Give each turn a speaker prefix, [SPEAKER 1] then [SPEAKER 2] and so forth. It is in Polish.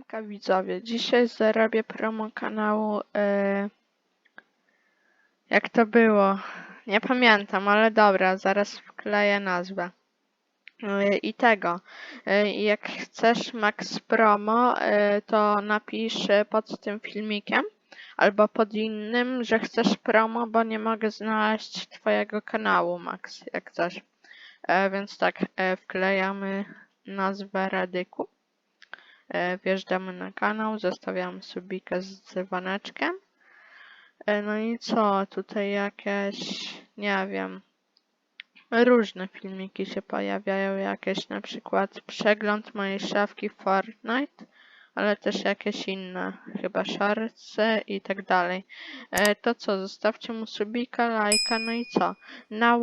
[SPEAKER 1] Hejka widzowie, dzisiaj zrobię promo kanału, e, jak to było, nie pamiętam, ale dobra, zaraz wkleję nazwę. E, I tego, e, jak chcesz Max Promo, to napisz pod tym filmikiem albo pod innym, że chcesz promo, bo nie mogę znaleźć twojego kanału Max, jak coś. Więc tak, wklejamy nazwę Radyku. E, Wjeżdżamy na kanał, zostawiamy subika z dzwoneczkiem. E, No i co, tutaj jakieś, nie wiem, różne filmiki się pojawiają, jakieś na przykład przegląd mojej szafki Fortnite, ale też jakieś inne, chyba shortsy i tak dalej. E, To co, zostawcie mu subika, lajka, no i co? Now,